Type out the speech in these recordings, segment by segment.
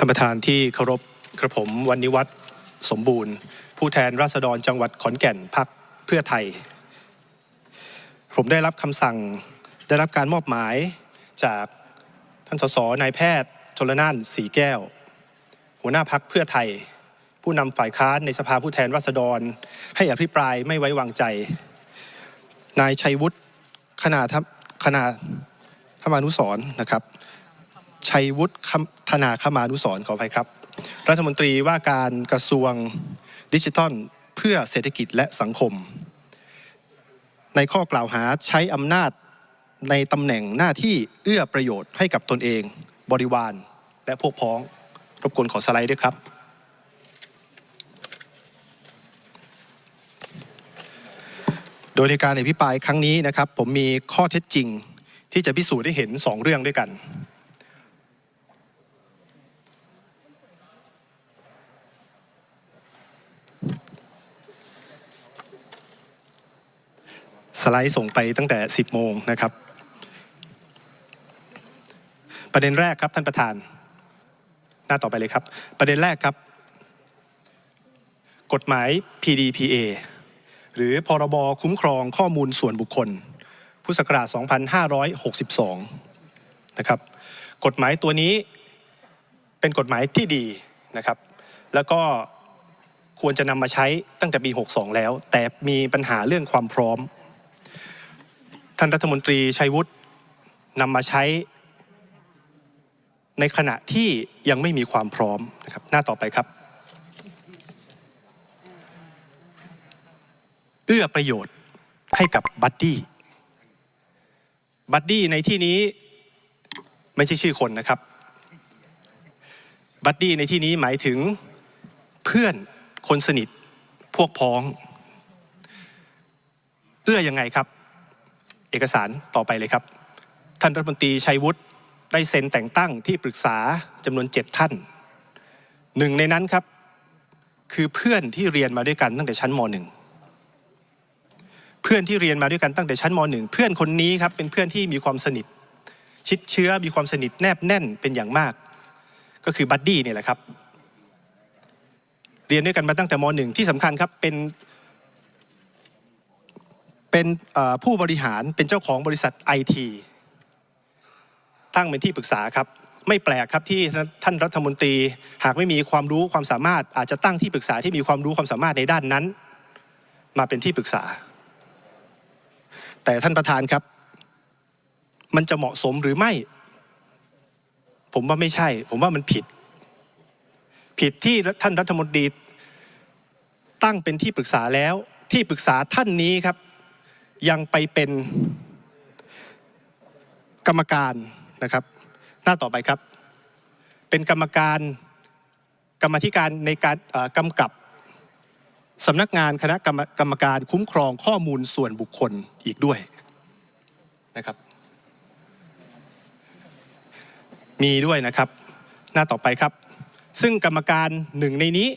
ท่านประธานที่เคารพกระผมวันนิวัฒน์สมบูรณ์ ผู้แทนราษฎรจังหวัดขอนแก่นพักเพื่อไทย ผมได้รับคำสั่งได้รับการมอบหมายจากท่านสสนายแพทย์ชลนานสีแก้ว หัวหน้าพักเพื่อไทย ผู้นำฝ่ายค้านในสภาผู้แทนราษฎร ให้อภิปรายไม่ไว้วางใจ นายชัยวุฒิขนาทัขนาธรรมานุสรนะครับ ชัยวุฒิธนาคมานุสรขออภัยครับ รัฐมนตรีว่าการกระทรวงดิจิทัล เพื่อเศรษฐกิจและสังคม ในข้อกล่าวหาใช้อำนาจในตำแหน่งหน้าที่เอื้อประโยชน์ให้กับตนเอง บริวาร และพวกพ้อง รบกวนขอสไลด์ด้วยครับ โดยในการอภิปรายครั้งนี้นะครับ ผมมีข้อเท็จจริงที่จะพิสูจน์ได้เห็น 2 เรื่องด้วยกัน สไลด์ส่งไปตั้งแต่ 10 โมงนะครับ ประเด็นแรกครับท่านประธาน หน้าต่อไปเลยครับ ประเด็นแรกครับ กฎหมาย PDPA หรือพรบคุ้มครองข้อมูลส่วนบุคคล พุทธศักราช 2562 นะครับ กฎหมายตัวนี้เป็นกฎหมายที่ดีนะครับ แล้วก็ควรจะนำมาใช้ตั้งแต่ปี 62 แล้ว แต่มีปัญหาเรื่องความพร้อม ท่านรัฐมนตรีชัยวุฒินำมาใช้ในขณะที่ยังไม่มีความพร้อมนะครับหน้าต่อไปครับ เอื้อประโยชน์ให้กับบัดดี้บัดดี้ในที่นี้ไม่ใช่ชื่อคนนะครับ บัดดี้ในที่นี้หมายถึงเพื่อนคนสนิทพวกพ้อง เอื้อยังไงครับ เอกสารต่อไปเลยครับ ท่านรัฐมนตรีชัยวุฒิได้เซ็นแต่งตั้งที่ปรึกษาจำนวนเจ็ดท่านหนึ่งในนั้นครับ คือเพื่อนที่เรียนมาด้วยกันตั้งแต่ชั้นมหนึ่งเพื่อนที่เรียนมาด้วยกันตั้งแต่ชั้นมหนึ่งเพื่อนคนนี้ครับเป็นเพื่อนที่มีความสนิท ชิดเชื้อมีความสนิทแนบแน่นเป็นอย่างมาก ก็คือบัดดี้เนี่ยแหละครับ เรียนด้วยกันมาตั้งแต่มหนึ่งที่สำคัญครับเป็น เป็นผู้บริหารเป็นเจ้าของบริษัทไอทีตั้งเป็นที่ปรึกษาครับ ไม่แปลกครับที่ท่านรัฐมนตรี หากไม่มีความรู้ความสามารถ อาจจะตั้งที่ปรึกษาที่มีความรู้ความสามารถในด้านนั้น มาเป็นที่ปรึกษา แต่ท่านประธานครับ มันจะเหมาะสมหรือไม่ ผมว่าไม่ใช่ ผมว่ามันผิด ผิดที่ท่านรัฐมนตรีตั้งเป็นที่ปรึกษาแล้วที่ปรึกษาท่านนี้ครับ ยังไปเป็นกรรมการนะครับ หน้าต่อไปครับ เป็นกรรมการกรรมธิการในการกำกับสำนักงานคณะกรรมกรรมการคุ้มครองข้อมูลส่วนบุคคลอีกด้วยนะครับ มีด้วยนะครับ หน้าต่อไปครับ ซึ่งกรรมการหนึ่งในนี้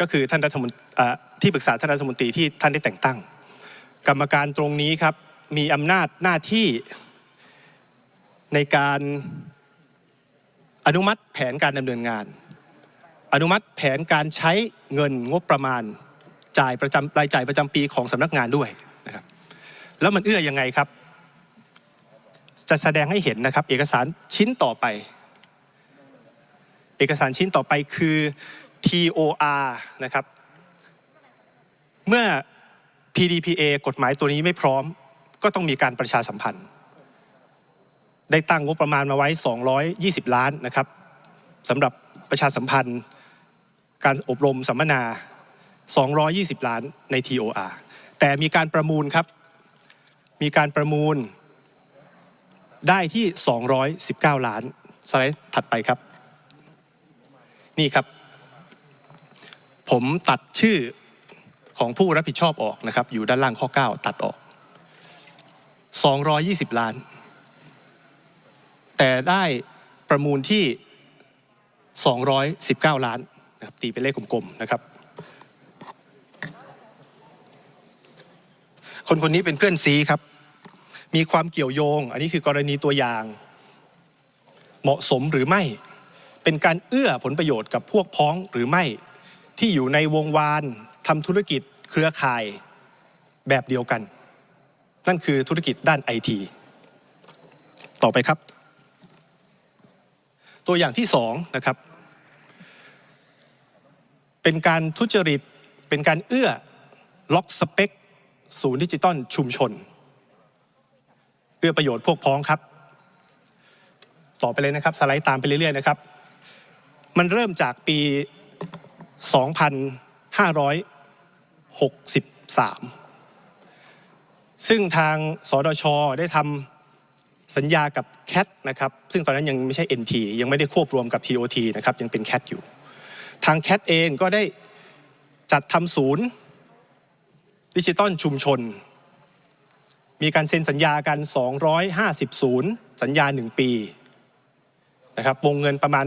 ก็คือท่านรัฐมนตรีที่ปรึกษาท่านรัฐมนตรีที่ท่านได้แต่งตั้ง กรรมการตรงนี้ครับมีอำนาจหน้าที่ในการอนุมัติแผนการดำเนินงาน อนุมัติแผนการใช้เงินงบประมาณ จ่ายประจำรายจ่ายประจำปีของสำนักงานด้วยนะครับแล้วมันเอื้อยังไงครับ จะแสดงให้เห็นนะครับ เอกสารชิ้นต่อไป เอกสารชิ้นต่อไปคือ TOR นะครับ เมื่อ PDPA กฎหมายตัวนี้ไม่พร้อม ก็ต้องมีการประชาสัมพันธ์ ได้ตั้งงบประมาณมาไว้ 220 ล้านนะครับสำหรับประชาสัมพันธ์ การอบรมสัมมนา 220 ล้านใน TOR แต่มีการประมูลครับ มีการประมูลได้ที่ 219 ล้าน สไลด์ถัดไปครับ นี่ครับ ผมตัดชื่อ ของผู้รับผิดชอบออกนะครับ อยู่ด้านล่างข้อ 9 ตัดออก 220 ล้าน แต่ได้ประมูลที่ 219 ล้านนะครับตีเป็นเลขกลมๆนะครับคนคนนี้เป็นเพื่อนซีครับ มีความเกี่ยวโยง อันนี้คือกรณีตัวอย่าง เหมาะสมหรือไม่ เป็นการเอื้อผลประโยชน์กับพวกพ้องหรือไม่ ที่อยู่ในวงวาน ทำธุรกิจเครือข่ายแบบเดียวกัน นั่นคือธุรกิจด้านไอทีต่อไปครับ ตัวอย่างที่สองนะครับ เป็นการทุจริตเป็นการเอื้อล็อกสเปคศูนย์ดิจิตอลชุมชนเอื้อประโยชน์พวกพ้องครับ ต่อไปเลยนะครับ สไลด์ตามไปเรื่อยๆนะครับ มันเริ่มจากปี 2563 ซึ่งทางสดชได้ทำสัญญากับแคทนะครับซึ่งตอนนั้นยังไม่ใช่ NT ยังไม่ได้ควบรวมกับ TOT นะครับยังเป็นแคทอยู่ ทางแคทเองก็ได้จัดทำศูนย์ดิจิตอลชุมชน มีการเซ็นสัญญากัน 250 ศูนย์สัญญา 1 ปีนะครับวงเงินประมาณ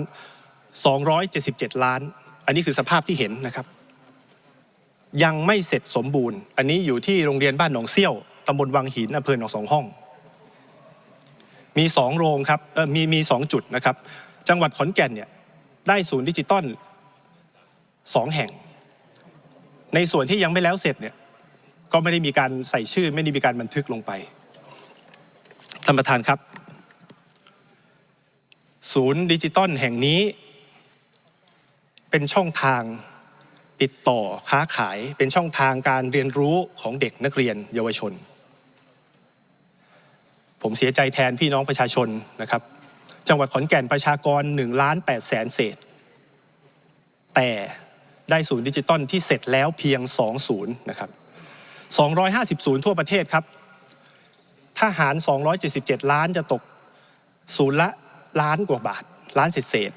277 ล้าน อันนี้คือสภาพที่เห็นนะครับ ยังไม่เสร็จสมบูรณ์ อันนี้อยู่ที่โรงเรียนบ้านหนองเซี่ยวตำบลวังหินอำเภอหนองสองห้อง มีสองโรงครับมีมีสองจุดนะครับ จังหวัดขอนแก่นเนี่ยได้ศูนย์ดิจิตอลสองแห่ง ในส่วนที่ยังไม่แล้วเสร็จเนี่ยก็ไม่ได้มีการใส่ชื่อ ไม่ได้มีการบันทึกลงไปท่านประธานครับ ศูนย์ดิจิตอลแห่งนี้ เป็นช่องทาง ติดต่อค้าขายเป็นช่องทางการเรียนรู้ของเด็กนักเรียนเยาวชน ผมเสียใจแทนพี่น้องประชาชนนะครับ จังหวัดขอนแก่นประชากร1ล้าน8แสนเศษ แต่ได้ศูนย์ดิจิตอลที่เสร็จแล้วเพียง 2 ศูนย์นะครับ 250 ศูนย์ทั่วประเทศครับ ถ้าหาร 277 ล้านจะตกศูนย์ละล้านกว่าบาท ล้านเศษเศษ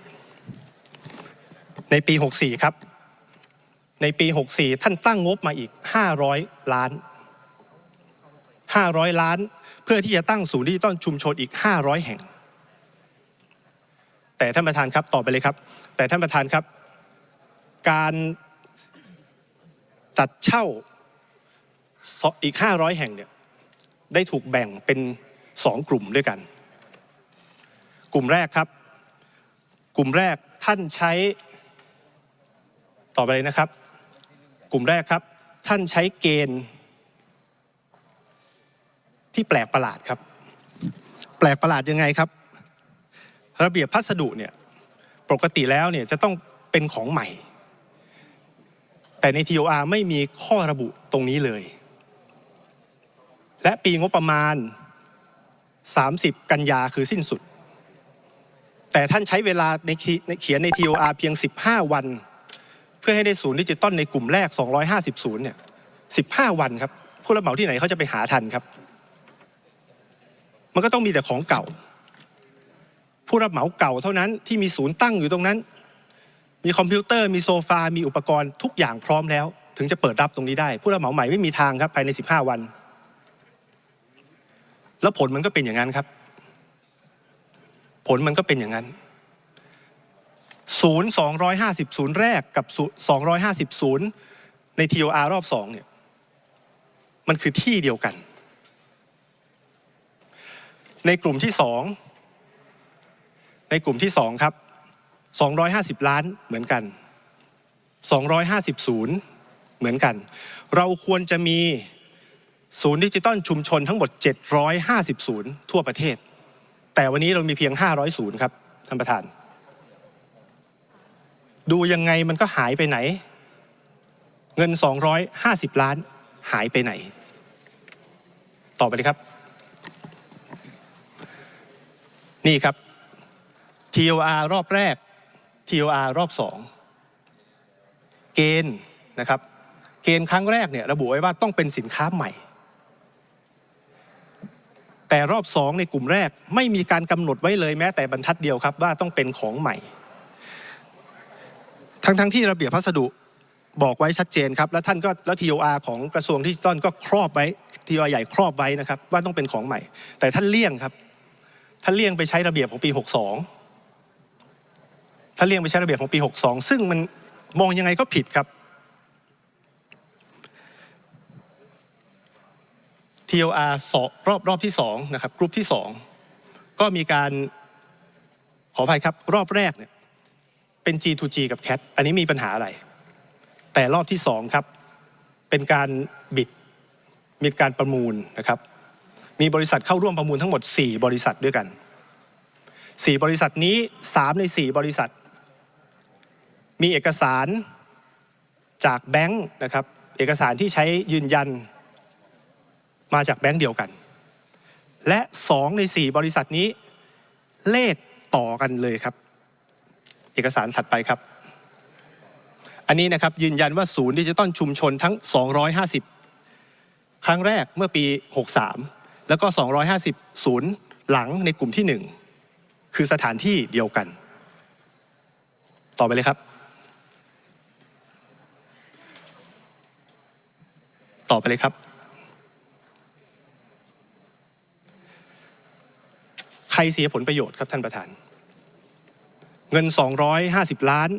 ในปี 64 ครับ ในปี 64 ท่านตั้งงบมาอีก 500 ล้าน 500 ล้าน เพื่อที่จะตั้งศูนย์ดิจิตอลชุมชนอีก 500 แห่ง แต่ท่านประธานครับต่อไปเลยครับ แต่ท่านประธานครับ การจัดเช่าอีก 500 แห่งเนี่ยได้ถูกแบ่งเป็น 2 กลุ่มด้วยกัน กลุ่มแรกครับ กลุ่มแรกท่านใช้ต่อไปเลยนะครับ กลุ่มแรกครับ ท่านใช้เกณฑ์ที่แปลกประหลาดครับ แปลกประหลาดยังไงครับ ระเบียบพัสดุเนี่ยปกติแล้วเนี่ยจะต้องเป็นของใหม่ แต่ใน TOR ไม่มีข้อระบุตรงนี้เลย และปีงบประมาณ 30 กันยาคือสิ้นสุด แต่ท่านใช้เวลาในเขียนใน TOR เพียง 15 วัน พื่อให้ได้ศูนย์ดิจิตอลในกลุ่มแรก 250 ศูนย์เนี่ย 15 วันครับผู้รับเหมาที่ไหนเขาจะไปหาทันครับ มันก็ต้องมีแต่ของเก่า ผู้รับเหมาเก่าเท่านั้นที่มีศูนย์ตั้งอยู่ตรงนั้น มีคอมพิวเตอร์มีโซฟา มีอุปกรณ์ทุกอย่างพร้อมแล้ว ถึงจะเปิดรับตรงนี้ได้ ผู้รับเหมาใหม่ไม่มีทางครับภายใน 15 วัน แล้วผลมันก็เป็นอย่างนั้นครับ ผลมันก็เป็นอย่างนั้น ศูนย์สองร้อยห้าสิบศูนย์แรกกับสองร้อยห้าสิบศูนย์ใน TOR รอบสองเนี่ยมันคือที่เดียวกัน ในกลุ่มที่สองในกลุ่มที่สองครับ250ล้านเหมือนกัน250ศูนย์เหมือนกัน เราควรจะมีศูนย์ดิจิตอลชุมชนทั้งหมด 750 ศูนย์ทั่วประเทศ แต่วันนี้เรามีเพียง 500 ศูนย์ครับท่านประธาน ดูยังไงมันก็หายไปไหน เงิน 250 ล้านหายไปไหน ต่อไปเลยครับ นี่ครับ TOR รอบแรก TOR รอบสองเกณฑ์นะครับ เกณฑ์ครั้งแรกเนี่ยระบุไว้ว่าต้องเป็นสินค้าใหม่ แต่รอบสองในกลุ่มแรกไม่มีการกำหนดไว้เลยแม้แต่บรรทัดเดียวครับว่าต้องเป็นของใหม่ ทั้งทั้งที่ระเบียบพัสดุบอกไว้ชัดเจนครับ แล้วท่านก็แล้ว TOR ของกระทรวงดิจิทัลก็ครอบไว้ TOR ใหญ่ครอบไว้นะครับ ว่าต้องเป็นของใหม่ แต่ท่านเลี่ยงครับ ท่านเลี่ยงไปใช้ระเบียบของปี 62ถ้านเลี่ยงไปใช้ระเบียบของปี 62 ซึ่งมันมองยังไงก็ผิดครับ TOR สองรอบรอบที่2นะครับกลุ่มที่ 2 ก็มีการขออภัยครับ รอบแรกเนี่ย เป็น G2G กับ CAT อันนี้มีปัญหาอะไร แต่รอบที่สองครับ เป็นการบิด มีการประมูลนะครับ มีบริษัทเข้าร่วมประมูลทั้งหมด 4 บริษัทด้วยกัน 4 บริษัทนี้ 3 ใน 4 บริษัท มีเอกสารจากแบงค์นะครับ เอกสารที่ใช้ยืนยันมาจากแบงค์เดียวกัน และ 2 ใน 4 บริษัทนี้เลขต่อกันเลยครับ เอกสารถัดไปครับ อันนี้นะครับยืนยันว่าศูนย์ดิจิตอลชุมชนทั้ง 250 ครั้งแรกเมื่อปี 63 แล้วก็ 250 ศูนย์หลังในกลุ่มที่ 1 คือสถานที่เดียวกัน ต่อไปเลยครับ ต่อไปเลยครับใครเสียผลประโยชน์ครับท่านประธาน เงิน 250 ล้าน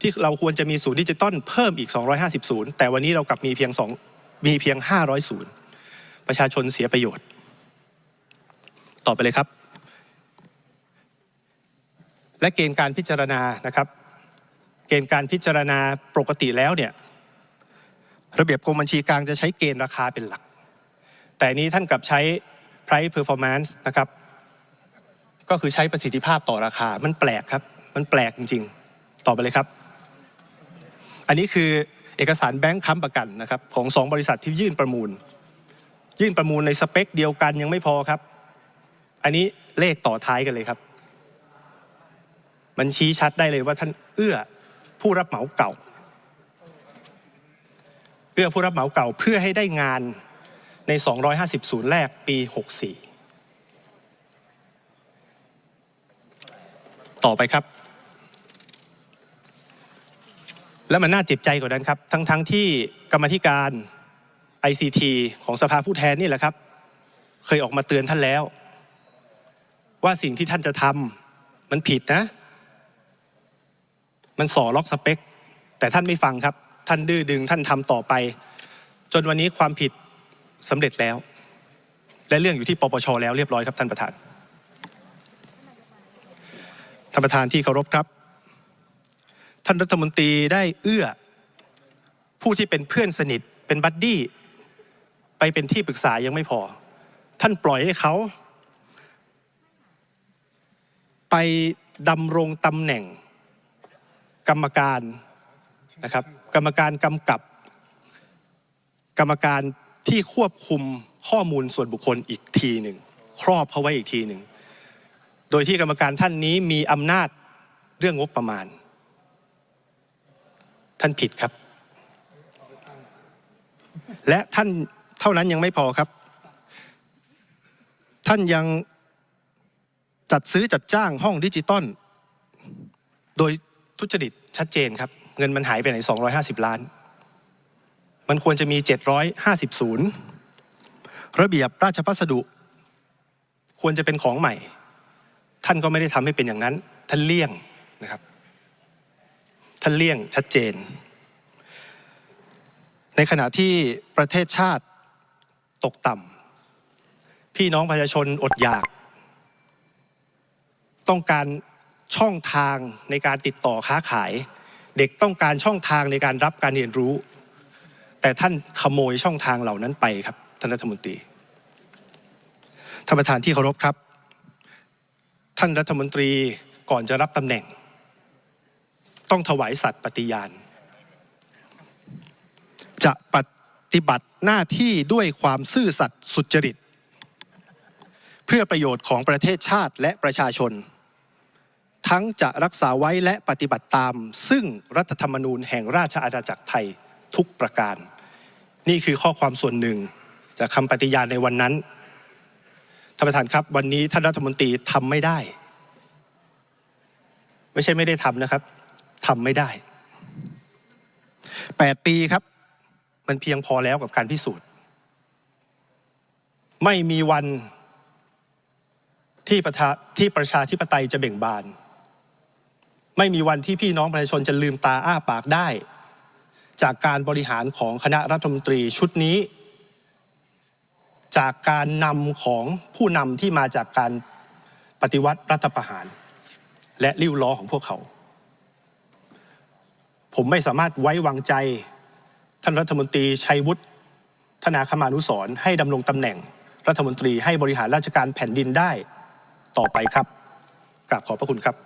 ที่เราควรจะมีศูนย์ดิจิตอลเพิ่มอีก 250 ศูนย์ แต่วันนี้เรากลับมีเพียง2มีเพียง 500 ศูนย์ ประชาชนเสียประโยชน์ ต่อไปเลยครับ และเกณฑ์การพิจารณานะครับ เกณฑ์การพิจารณาปกติแล้วเนี่ยระเบียบกรมบัญชีกลางจะใช้เกณฑ์ราคาเป็นหลัก แต่นี้ท่านกลับใช้ price performance นะครับ ก็คือใช้ประสิทธิภาพต่อราคา มันแปลกครับ มันแปลกจริงๆ ต่อไปเลยครับ อันนี้คือเอกสารแบงค์ค้ำประกันนะครับของสองบริษัทที่ยื่นประมูล ยื่นประมูลในสเปคเดียวกันยังไม่พอครับ อันนี้เลขต่อท้ายกันเลยครับ มันชี้ชัดได้เลยว่าท่านเอื้อผู้รับเหมาเก่า เอื้อผู้รับเหมาเก่าเพื่อให้ได้งานใน 250 ศูนย์แรกปี 64 ต่อไปครับ และมันน่าเจ็บใจกว่านั้นครับ ทั้งๆทที่กรรมธิการ ICT ของสภาผู้แทนนี่แหละครับ เคยออกมาเตือนท่านแล้ว ว่าสิ่งที่ท่านจะทำมันผิดนะ มันส่อล็อกสเปค แต่ท่านไม่ฟังครับ ท่านดื้อดึงท่านทำต่อไป จนวันนี้ความผิดสำเร็จแล้ว และเรื่องอยู่ที่ปปชแล้วเรียบร้อยครับท่านประธาน ท่านประธานที่เคารพครับ ท่านรัฐมนตรีได้เอื้อ ผู้ที่เป็นเพื่อนสนิทเป็นบัดดี้ไปเป็นที่ปรึกษายังไม่พอ ท่านปล่อยให้เขา ไปดำรงตำแหน่ง กรรมการนะครับ กรรมการกำกับ กรรมการที่ควบคุมข้อมูลส่วนบุคคลอีกทีหนึ่งครอบเขาไว้อีกทีหนึ่ง โดยที่กรรมการท่านนี้มีอำนาจเรื่องงบประมาณ ท่านผิดครับ และท่านเท่านั้นยังไม่พอครับ ท่านยังจัดซื้อจัดจ้างห้องดิจิตอลโดยทุจริตชัดเจนครับ เงินมันหายไปไหน 250 ล้าน มันควรจะมี 750ศูนย์ระเบียบราชพัสดุ ควรจะเป็นของใหม่ ท่านก็ไม่ได้ทำให้เป็นอย่างนั้น ท่านเลี่ยงนะครับ ท่านเลี่ยงชัดเจน ในขณะที่ประเทศชาติตกต่ำพี่น้องประชาชนอดอยาก ต้องการช่องทางในการติดต่อค้าขาย เด็กต้องการช่องทางในการรับการเรียนรู้ แต่ท่านขโมยช่องทางเหล่านั้นไปครับท่านรัฐมนตรีท่านประธานที่เคารพครับ ท่านรัฐมนตรีก่อนจะรับตำแหน่ง ต้องถวายสัตย์ปฏิญาณ จะปฏิบัติหน้าที่ด้วยความซื่อสัตย์สุจริต เพื่อประโยชน์ของประเทศชาติและประชาชน ทั้งจะรักษาไว้และปฏิบัติตาม ซึ่งรัฐธรรมนูญแห่งราชอาณาจักรไทยทุกประการ นี่คือข้อความส่วนหนึ่งจากคำปฏิญาณในวันนั้น ท่านประธานครับวันนี้ท่านรัฐมนตรีทำไม่ได้ ไม่ใช่ไม่ได้ทำนะครับทำไม่ได้แปดปีครับ มันเพียงพอแล้วกับการพิสูจน์ ไม่มีวันที่ประชาที่ประชาธิปไตยจะเบ่งบาน ไม่มีวันที่พี่น้องประชาชนจะลืมตาอ้าปากได้ จากการบริหารของคณะรัฐมนตรีชุดนี้ จากการนำของผู้นำที่มาจากการปฏิวัติรัฐประหาร และริ้วล้อของพวกเขา ผมไม่สามารถไว้วางใจ ท่านรัฐมนตรีชัยวุฒิธนาคมานุสรให้ดำรงตำแหน่ง รัฐมนตรีให้บริหารราชการแผ่นดินได้ต่อไปครับกราบขอบพระคุณครับ